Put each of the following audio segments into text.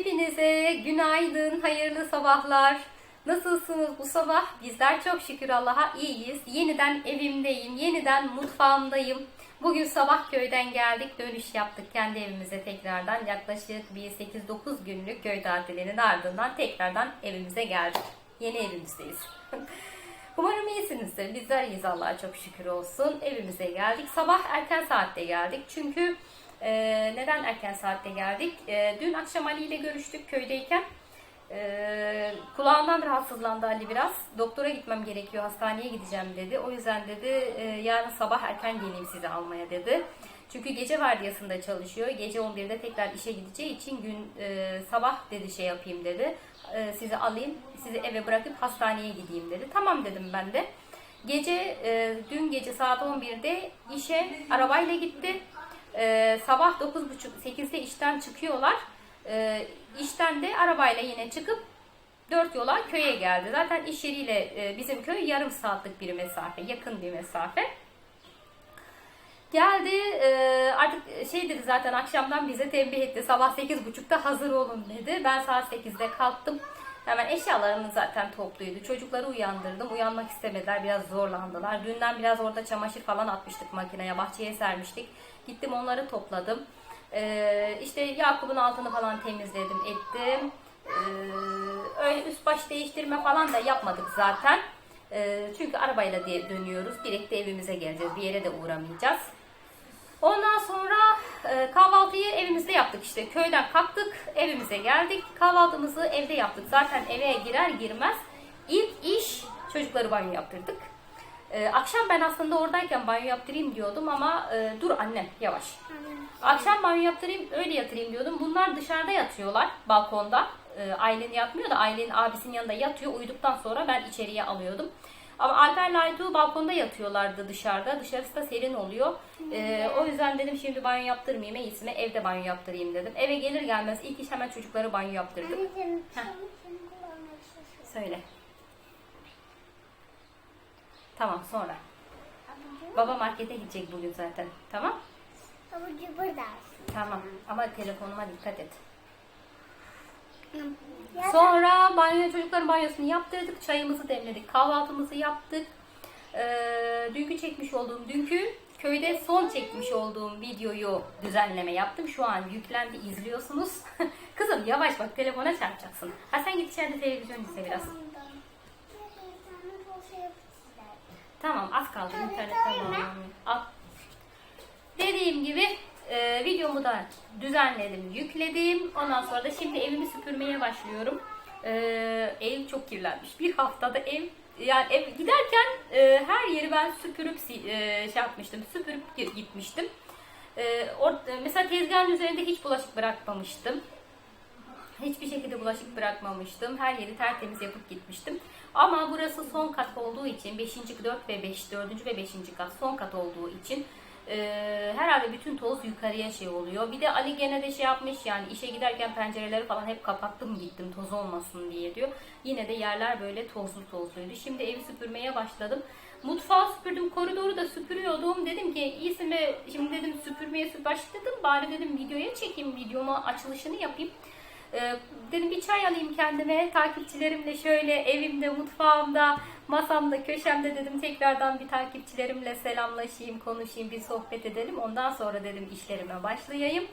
Hepinize günaydın, hayırlı sabahlar. Nasılsınız bu sabah? Bizler çok şükür Allah'a iyiyiz. Yeniden evimdeyim, yeniden mutfağımdayım. Bugün sabah köyden geldik, dönüş yaptık kendi evimize tekrardan. Yaklaşık bir 8-9 günlük köy tatilinin ardından tekrardan evimize geldik. Yeni evimizdeyiz. Umarım iyisinizdir. Bizler iyiyiz Allah'a çok şükür olsun. Evimize geldik. Sabah erken saatte geldik. Çünkü e, neden erken saatte geldik? E, dün akşam Ali ile görüştük köydeyken. E, kulağından rahatsızlandı Ali biraz. Doktora gitmem gerekiyor, hastaneye gideceğim dedi. O yüzden dedi e, yarın sabah erken geleyim sizi almaya dedi. Çünkü gece vardiyasında çalışıyor. Gece 11'de tekrar işe gideceği için gün e, sabah dedi şey yapayım dedi. E, sizi alayım, sizi eve bırakıp hastaneye gideyim dedi. Tamam dedim ben de. Gece e, dün gece saat 11'de işe arabayla gitti. E, sabah 9.30-8'de işten çıkıyorlar. E, işten de arabayla yine çıkıp dört yola köye geldi. Zaten iş yeriyle e, bizim köy yarım saatlik bir mesafe, yakın bir mesafe. Geldi e, artık şey dedi zaten akşamdan bize tembih etti. Sabah 8.30'da hazır olun dedi. Ben saat 8'de kalktım. Hemen eşyalarını zaten topluydu. Çocukları uyandırdım. Uyanmak istemediler. Biraz zorlandılar. Dünden biraz orada çamaşır falan atmıştık makineye. Bahçeye sermiştik. Gittim onları topladım. Ee, işte Yakup'un altını falan temizledim, ettim. Ee, öyle üst baş değiştirme falan da yapmadık zaten. Ee, çünkü arabayla dönüyoruz. Direkt evimize geleceğiz. Bir yere de uğramayacağız. Ondan sonra e, kahvaltıyı evimizde yaptık işte. Köyden kalktık, evimize geldik. Kahvaltımızı evde yaptık. Zaten eve girer girmez ilk iş çocukları banyo yaptırdık. E, akşam ben aslında oradayken banyo yaptırayım diyordum ama e, dur annem yavaş. Akşam banyo yaptırayım öyle yatırayım diyordum. Bunlar dışarıda yatıyorlar balkonda. E, Aylin yatmıyor da Aylin abisinin yanında yatıyor. Uyuduktan sonra ben içeriye alıyordum. Ama Alper'le Aytu balkonda yatıyorlardı dışarıda. Dışarısı da serin oluyor. Ee, o yüzden dedim şimdi banyo yaptırmayayım. En iyisine evde banyo yaptırayım dedim. Eve gelir gelmez ilk iş hemen çocukları banyo yaptırdım. Anneciğim, Heh. Söyle. Tamam sonra. Abucu, Baba markete gidecek bugün zaten. Tamam? abucu burada. Tamam. Ama telefonuma dikkat et. Sonra banyo çocukların banyosunu yaptırdık. Çayımızı demledik. Kahvaltımızı yaptık. Ee, dünkü çekmiş olduğum, dünkü köyde son çekmiş olduğum videoyu düzenleme yaptım. Şu an yüklendi, izliyorsunuz. Kızım yavaş bak telefona çarpacaksın. Ha sen git içeride televizyon izle biraz. Tamam. Tamam az kaldı tabii. bağlanıyor. Al. Dediğim gibi e, videomu da düzenledim, yükledim. Ondan sonra da şimdi evimi süpürmeye başlıyorum. E, ev çok kirlenmiş. Bir haftada ev yani ev giderken e, her yeri ben süpürüp e, şey yapmıştım, süpürüp gi- gitmiştim. E, or- mesela tezgahın üzerinde hiç bulaşık bırakmamıştım. Hiçbir şekilde bulaşık bırakmamıştım. Her yeri tertemiz yapıp gitmiştim. Ama burası son kat olduğu için 5. 4 ve 5 4. ve 5. kat son kat olduğu için e, herhalde bütün toz yukarıya şey oluyor. Bir de Ali gene de şey yapmış yani işe giderken pencereleri falan hep kapattım gittim toz olmasın diye diyor. Yine de yerler böyle tozlu tozluydu. Şimdi evi süpürmeye başladım. Mutfağı süpürdüm, koridoru da süpürüyordum. Dedim ki iyisi mi şimdi dedim süpürmeye sü- başladım. Bari dedim videoya çekeyim, videoma açılışını yapayım. Ee, dedim bir çay alayım kendime. Takipçilerimle şöyle evimde, mutfağımda, masamda, köşemde dedim tekrardan bir takipçilerimle selamlaşayım, konuşayım, bir sohbet edelim. Ondan sonra dedim işlerime başlayayım.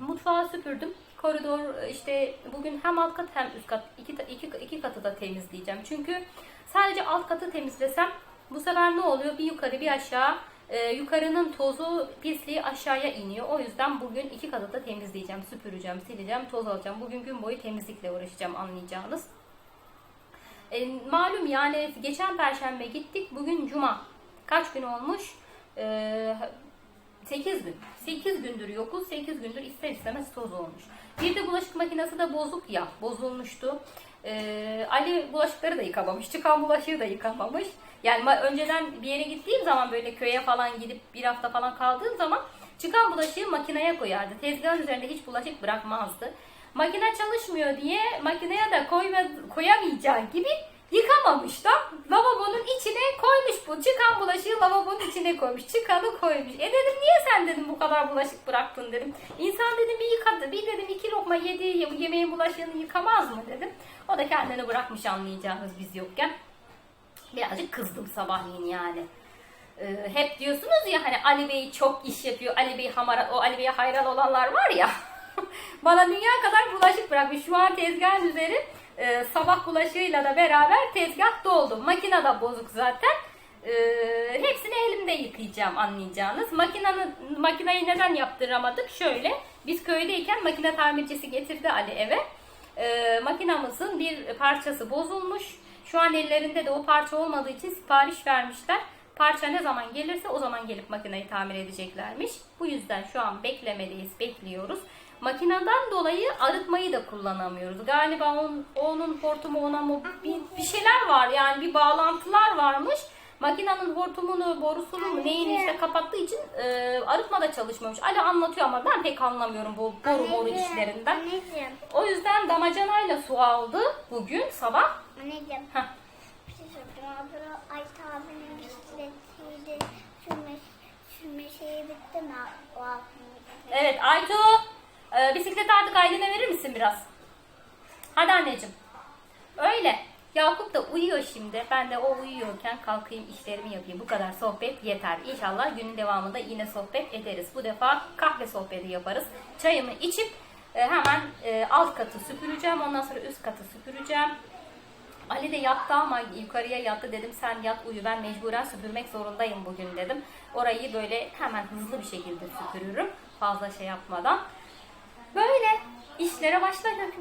Mutfağı süpürdüm. Koridor işte bugün hem alt kat hem üst kat iki, iki, iki katı da temizleyeceğim. Çünkü sadece alt katı temizlesem bu sefer ne oluyor? Bir yukarı bir aşağı e, yukarının tozu pisliği aşağıya iniyor. O yüzden bugün iki katı da temizleyeceğim, süpüreceğim, sileceğim, toz alacağım. Bugün gün boyu temizlikle uğraşacağım anlayacağınız. E, malum yani geçen perşembe gittik. Bugün cuma. Kaç gün olmuş? E, 8 gün. 8 gündür yokuz. 8 gündür ister istemez toz olmuş. Bir de bulaşık makinesi de bozuk ya. Bozulmuştu. Ee, Ali bulaşıkları da yıkamamış. Çıkan bulaşığı da yıkamamış. Yani önceden bir yere gittiğim zaman böyle köye falan gidip bir hafta falan kaldığım zaman çıkan bulaşığı makineye koyardı. Tezgahın üzerinde hiç bulaşık bırakmazdı. Makine çalışmıyor diye makineye de koyma, koyamayacağı gibi Yıkamamış da lavabonun içine koymuş bu. Çıkan bulaşığı lavabonun içine koymuş. Çıkanı koymuş. E dedim niye sen dedim bu kadar bulaşık bıraktın dedim. İnsan dedim bir yıkadı. Bir dedim iki lokma yediği ye- yemeğin bulaşığını yıkamaz mı dedim. O da kendini bırakmış anlayacağınız biz yokken. Birazcık kızdım sabahleyin yani. Ee, hep diyorsunuz ya hani Ali Bey çok iş yapıyor. Ali Bey hamara, o Ali Bey'e hayran olanlar var ya. Bana dünya kadar bulaşık bırakmış. Şu an tezgahın üzeri e, sabah bulaşığıyla da beraber tezgah doldu. Makine de bozuk zaten. Ee, hepsini elimde yıkayacağım anlayacağınız. Makinenin, makineyi neden yaptıramadık? Şöyle, biz köydeyken makine tamircisi getirdi Ali eve. Ee, makinamızın bir parçası bozulmuş. Şu an ellerinde de o parça olmadığı için sipariş vermişler. Parça ne zaman gelirse o zaman gelip makineyi tamir edeceklermiş. Bu yüzden şu an beklemedeyiz, bekliyoruz. Makineden dolayı arıtmayı da kullanamıyoruz. Galiba onun, onun hortumu ona mı bir, bir şeyler var yani bir bağlantılar varmış. Makinenin hortumunu, borusunu mu neyini işte kapattığı için e, arıtma da çalışmamış. Ali anlatıyor ama ben pek anlamıyorum bu boru boru işlerinden. Anneciğim, O yüzden damacanayla su aldı bugün sabah. anneciğim. Heh. Bir şey soracağım. Abla Ayt abinin bisikletiyle sürme, sürme şeyi bitti mi? O. Evet Aytu e, bisikleti artık Aylin'e verir misin biraz? Hadi anneciğim. Öyle. Yakup da uyuyor şimdi. Ben de o uyuyorken kalkayım işlerimi yapayım. Bu kadar sohbet yeter. İnşallah günün devamında yine sohbet ederiz. Bu defa kahve sohbeti yaparız. Çayımı içip e, hemen e, alt katı süpüreceğim. Ondan sonra üst katı süpüreceğim. Ali de yattı ama yukarıya yattı dedim sen yat uyu ben mecburen süpürmek zorundayım bugün dedim. Orayı böyle hemen hızlı bir şekilde süpürürüm fazla şey yapmadan. Böyle işlere başladık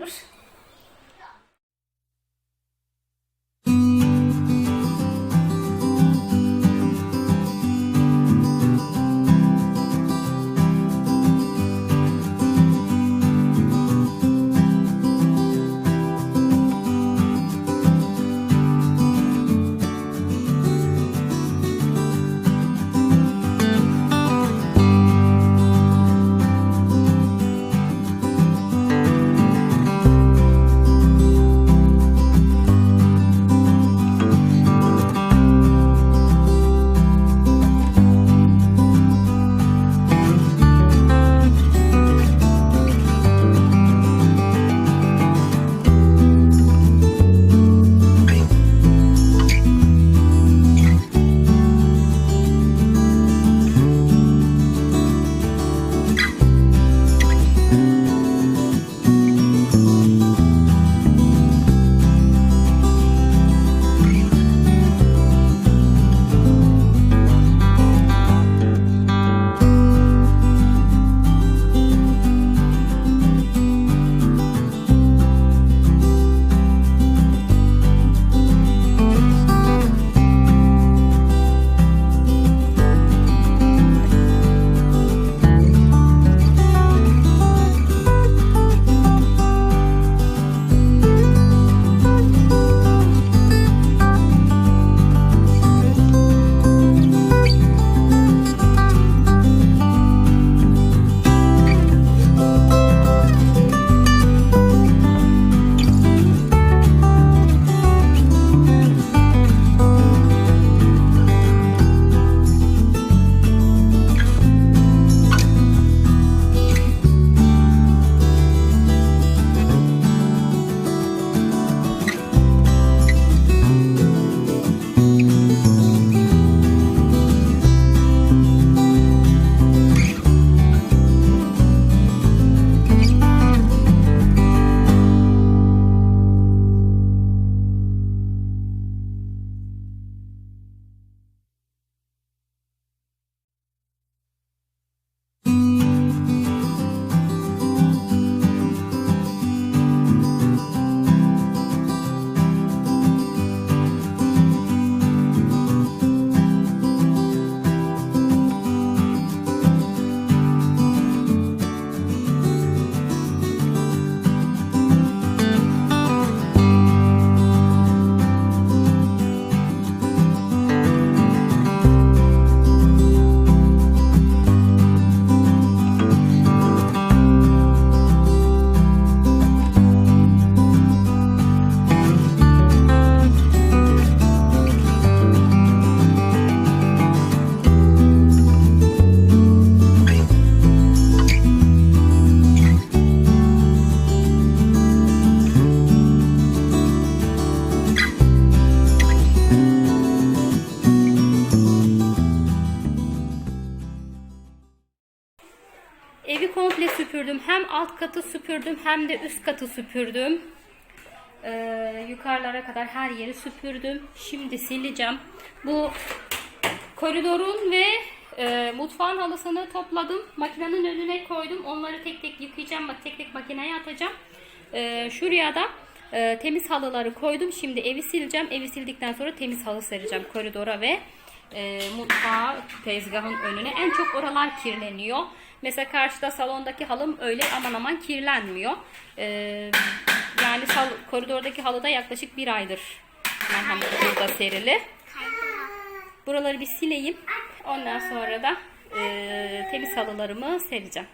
süpürdüm hem de üst katı süpürdüm. Ee, yukarılara kadar her yeri süpürdüm. Şimdi sileceğim. Bu koridorun ve e, mutfağın halısını topladım. Makinenin önüne koydum. Onları tek tek yıkayacağım. Tek tek makineye atacağım. Ee, şuraya da e, temiz halıları koydum. Şimdi evi sileceğim. Evi sildikten sonra temiz halı sereceğim koridora ve e, mutfağa tezgahın önüne. En çok oralar kirleniyor. Mesela karşıda salondaki halım öyle aman aman kirlenmiyor. Ee, yani sal, koridordaki halıda yaklaşık bir aydır merhamet burada serili. Buraları bir sileyim. Ondan sonra da e, temiz halılarımı sereceğim.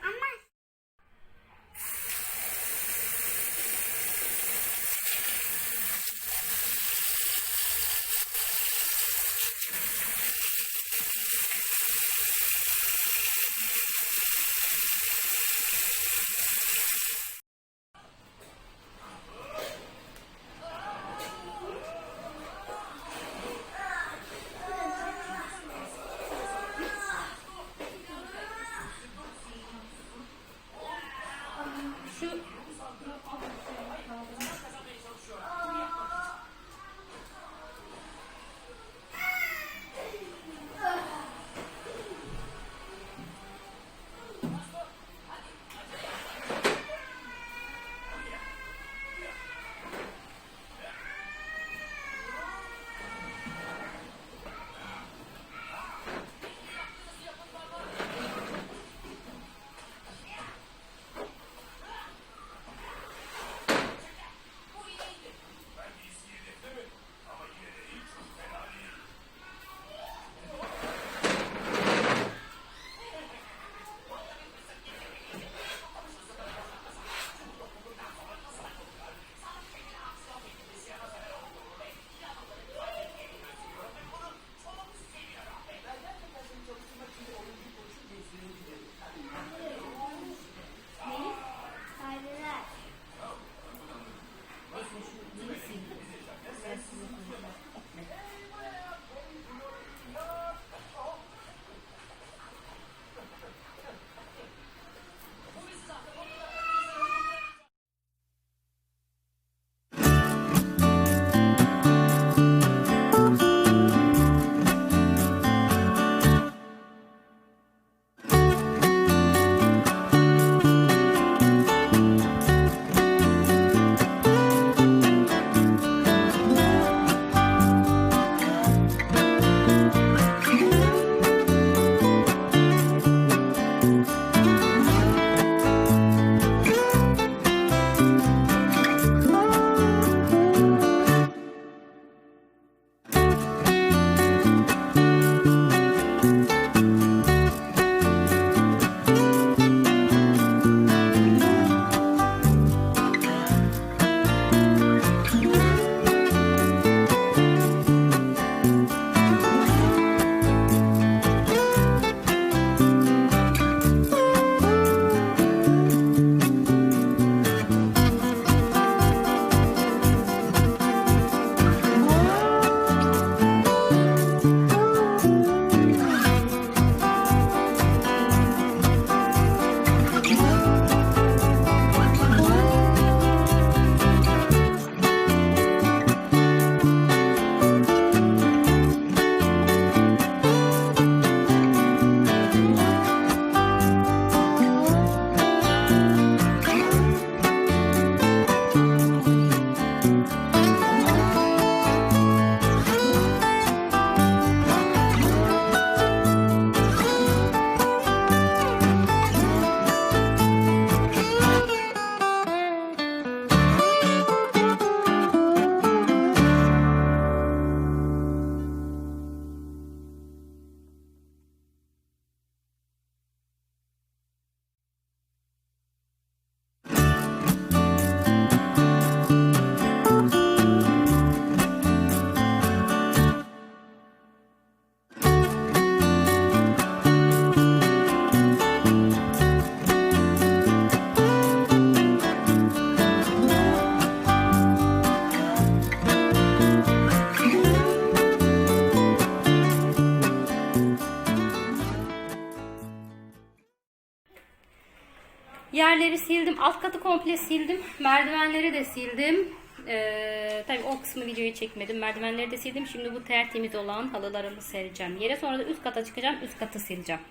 Sildim. Alt katı komple sildim. Merdivenleri de sildim. Ee, tabii o kısmı videoyu çekmedim. Merdivenleri de sildim. Şimdi bu tertemiz olan halılarımı sereceğim yere. Sonra da üst kata çıkacağım. Üst katı sileceğim.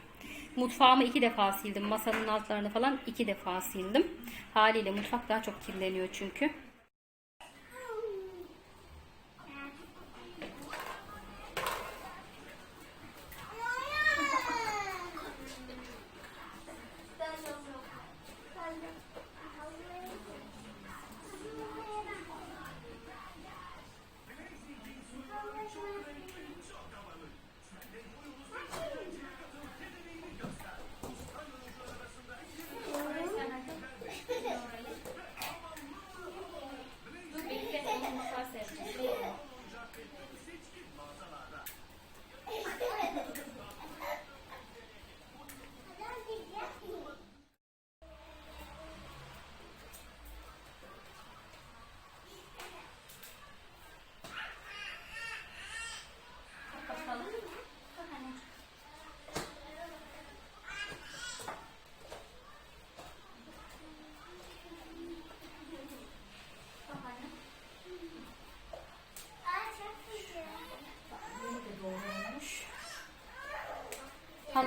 Mutfağımı iki defa sildim. Masanın altlarını falan iki defa sildim. Haliyle mutfak daha çok kirleniyor çünkü.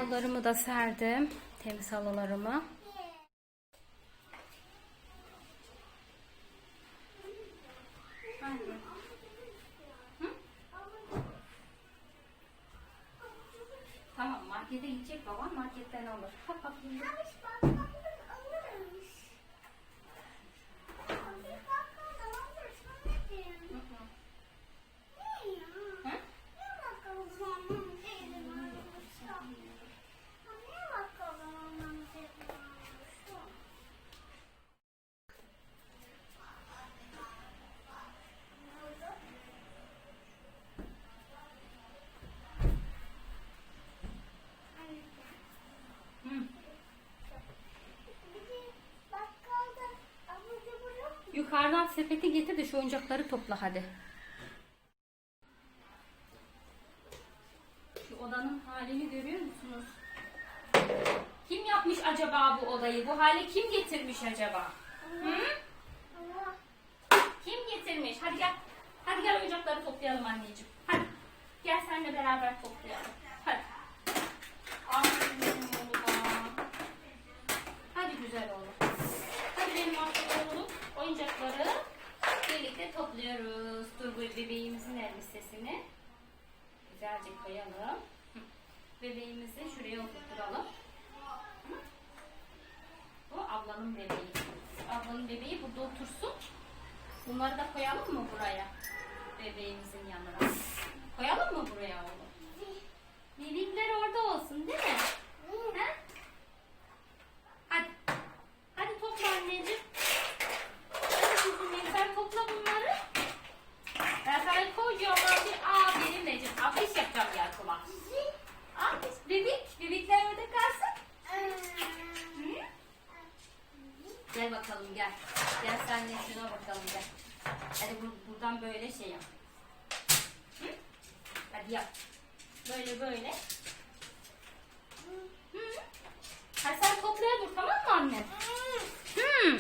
Halılarımı da serdim. Temiz halılarımı. Yukarıdan sepeti getir de şu oyuncakları topla hadi. Şu odanın halini görüyor musunuz? Kim yapmış acaba bu odayı? Bu hale kim getirmiş acaba? Hı? Kim getirmiş? Hadi gel. Hadi gel oyuncakları toplayalım anneciğim. Hadi. Gel seninle beraber toplayalım. Hadi. Aferin benim oğluma. Hadi güzel oğlum. Hadi benim artık oğlum oyuncakları birlikte topluyoruz. Dur bu bebeğimizin elbisesini güzelce koyalım. Bebeğimizi şuraya oturturalım. Hı. Bu ablanın bebeği. Ablanın bebeği burada otursun. Bunları da koyalım mı buraya? Bebeğimizin yanına. Koyalım mı buraya oğlum? Bebekler orada olsun değil mi? He? Hadi. Hadi topla anneciğim. Hadi kızım sen topla bunları. Ben sana kocaman bir aferin Necip. Yapacağım ya kula. Afiş. Bebek. Bebekler orada kalsın. Gel bakalım gel. Gel sen de şuna bakalım gel. Hadi bu- buradan böyle şey yap. Hı? Hadi yap. Böyle böyle. Hı? Hadi sen toplaya dur tamam mı anne? Hı.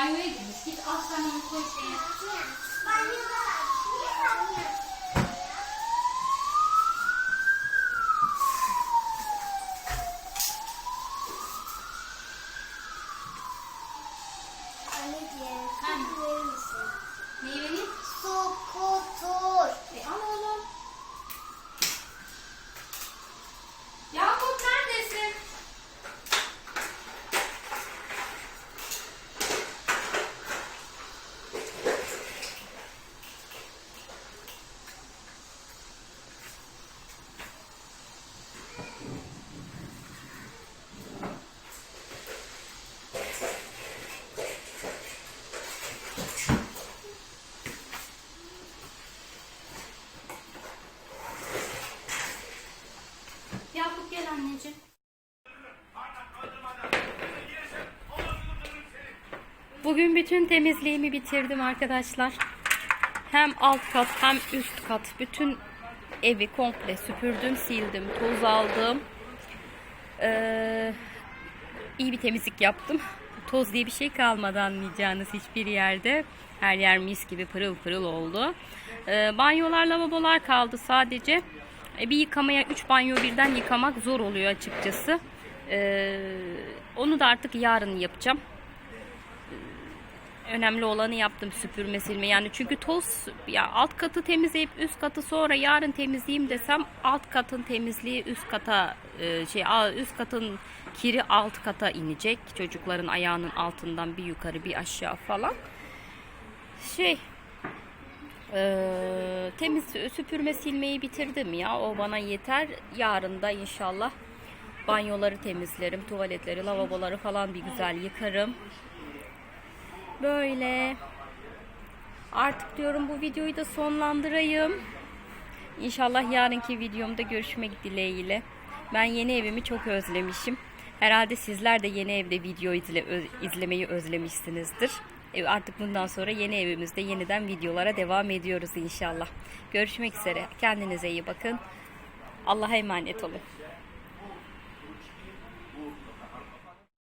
Banyoya gitmiş. Git al sen onu koy şeye. Banyoda var. Niye banyoda? Bugün bütün temizliğimi bitirdim arkadaşlar. Hem alt kat hem üst kat bütün evi komple süpürdüm, sildim, toz aldım. Ee, iyi bir temizlik yaptım. Toz diye bir şey kalmadı anlayacağınız hiçbir yerde. Her yer mis gibi pırıl pırıl oldu. Ee, banyolar, lavabolar kaldı sadece. E, bir yıkamaya 3 banyo birden yıkamak zor oluyor açıkçası. Ee, onu da artık yarın yapacağım. Önemli olanı yaptım süpürme silme yani çünkü toz ya alt katı temizleyip üst katı sonra yarın temizleyeyim desem alt katın temizliği üst kata e, şey üst katın kiri alt kata inecek. Çocukların ayağının altından bir yukarı bir aşağı falan. Şey e, temiz süpürme silmeyi bitirdim ya. O bana yeter. Yarın da inşallah banyoları temizlerim tuvaletleri lavaboları falan bir güzel yıkarım Böyle. Artık diyorum bu videoyu da sonlandırayım. İnşallah yarınki videomda görüşmek dileğiyle. Ben yeni evimi çok özlemişim. Herhalde sizler de yeni evde video izle, ö- izlemeyi özlemişsinizdir. E, Artık bundan sonra yeni evimizde yeniden videolara devam ediyoruz inşallah. Görüşmek üzere. Kendinize iyi bakın. Allah'a emanet olun.